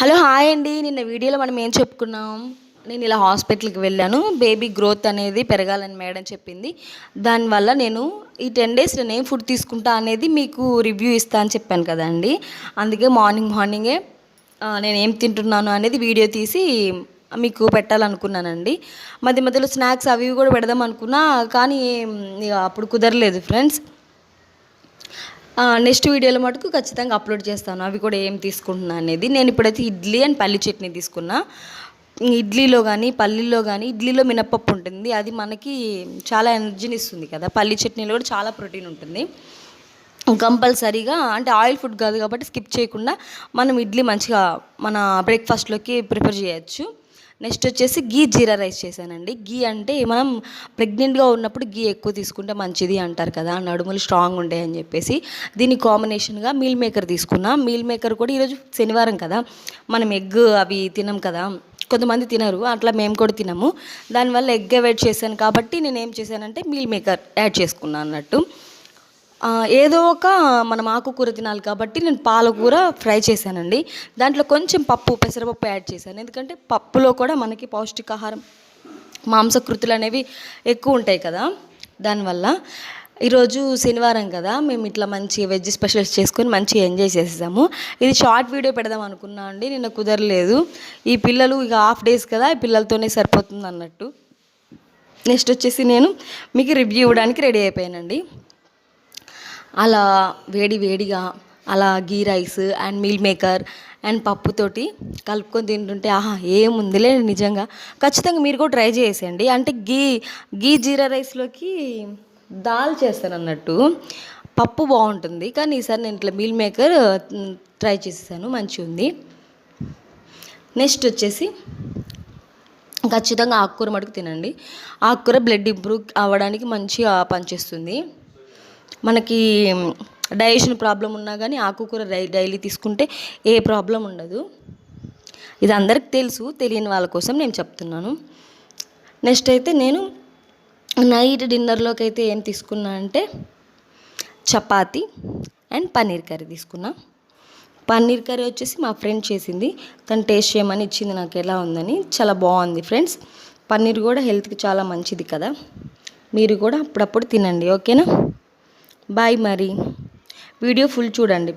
Hello hi అండి. నిన్న వీడియోలో మనం ఏం చెప్పుకున్నాం? నేను ఇలా హాస్పిటల్కి వెళ్ళాను. బేబీ గ్రోత్ అనేది పెరగాలని మేడం చెప్పింది. దానివల్ల నేను ఈ టెన్ డేస్ నేను ఏం ఫుడ్ తీసుకుంటా అనేది మీకు రివ్యూ ఇస్తా అని చెప్పాను కదండి. అందుకే మార్నింగ్ మార్నింగే నేను ఏం తింటున్నాను అనేది వీడియో తీసి మీకు పెట్టాలనుకున్నానండి. మధ్య మధ్యలో స్నాక్స్ అవి ఇవి కూడా పెడదాం అనుకున్నా కానీ ఇక అప్పుడు కుదరలేదు ఫ్రెండ్స్. నెక్స్ట్ వీడియోలో మటుకు ఖచ్చితంగా అప్లోడ్ చేస్తాను. అవి కూడా ఏం తీసుకుంటున్నా అనేది. నేను ఇప్పుడైతే ఇడ్లీ అండ్ పల్లి చట్నీ తీసుకున్నా. ఇడ్లీలో కానీ పల్లీలో కానీ ఇడ్లీలో మినప్పప్పు ఉంటుంది. అది మనకి చాలా ఎనర్జీని ఇస్తుంది కదా. పల్లి చట్నీలో కూడా చాలా ప్రోటీన్ ఉంటుంది. కంపల్సరీగా అంటే ఆయిల్ ఫుడ్ కాదు కాబట్టి స్కిప్ చేయకుండా మనం ఇడ్లీ మంచిగా మన బ్రేక్ఫాస్ట్లోకి ప్రిపేర్ చేయొచ్చు. నెక్స్ట్ వచ్చేసి గీ జీరా రైస్ చేశానండి. గీ అంటే మనం ప్రెగ్నెంట్గా ఉన్నప్పుడు గీ ఎక్కువ తీసుకుంటే మంచిది అంటారు కదా నడుములు స్ట్రాంగ్ ఉంటాయి అని చెప్పేసి. దీని కాంబినేషన్గా మీల్ మేకర్ తీసుకున్నా. మీల్ మేకర్ కూడా ఈరోజు శనివారం కదా మనం ఎగ్ అవి తినం కదా కొంతమంది తినరు అట్లా మేము కూడా తినము. దానివల్ల ఎగ్ అవాయిడ్ చేశాను కాబట్టి నేను ఏం చేశానంటే మీల్ మేకర్ యాడ్ చేసుకున్నాను అన్నట్టు. ఏదో ఒక మనం ఆకుకూర తినాలి కాబట్టి నేను పాలకూర ఫ్రై చేశానండి. దాంట్లో కొంచెం పప్పు పెసరపప్పు యాడ్ చేశాను. ఎందుకంటే పప్పులో కూడా మనకి పౌష్టికాహారం మాంసకృతులు అనేవి ఎక్కువ ఉంటాయి కదా. దానివల్ల ఈరోజు శనివారం కదా మేము ఇట్లా మంచి వెజ్ స్పెషల్స్ చేసుకొని మంచిగా ఎంజాయ్ చేసేసాము. ఇది షార్ట్ వీడియో పెడదాం అనుకున్నా అండి నిన్న కుదరలేదు. ఈ పిల్లలు ఇక హాఫ్ డేస్ కదా ఈ పిల్లలతోనే సరిపోతుంది అన్నట్టు. నెక్స్ట్ వచ్చేసి నేను మీకు రివ్యూ ఇవ్వడానికి రెడీ అయిపోయానండి. అలా వేడి వేడిగా అలా ghee rice and meal maker and పప్పుతోటి కలుపుకొని తింటుంటే ఆహా ఏముందిలే నిజంగా. ఖచ్చితంగా మీరు కూడా ట్రై చేసేయండి. అంటే గీ గీ జీరా రైస్లోకి దాల్ చేస్తాను అన్నట్టు పప్పు బాగుంటుంది కానీ ఈసారి నేను ఇట్లా మీల్ మేకర్ ట్రై చేసేసాను. మంచిగా ఉంది. నెక్స్ట్ వచ్చేసి ఖచ్చితంగా ఆకుకూర మటుకు తినండి. ఆకుకూర బ్లడ్ ఇంప్రూవ్ అవ్వడానికి మంచిగా పనిచేస్తుంది. మనకి డైజెషన్ ప్రాబ్లం ఉన్నా కానీ ఆకుకూర డై డైలీ తీసుకుంటే ఏ ప్రాబ్లం ఉండదు. ఇది అందరికి తెలుసు తెలియని వాళ్ళ కోసం నేను చెప్తున్నాను. నెక్స్ట్ అయితే నేను నైట్ డిన్నర్లోకి అయితే ఏం తీసుకున్నా అంటే చపాతి అండ్ పన్నీర్ కర్రీ తీసుకున్నా. పన్నీర్ కర్రీ వచ్చేసి మా ఫ్రెండ్ చేసింది. తను టేస్ట్ చేయమని ఇచ్చింది నాకు ఎలా ఉందని. చాలా బాగుంది ఫ్రెండ్స్. పన్నీర్ కూడా హెల్త్కి చాలా మంచిది కదా. మీరు కూడా అప్పుడప్పుడు తినండి ఓకేనా? బాయ్ మరి వీడియో ఫుల్ చూడండి.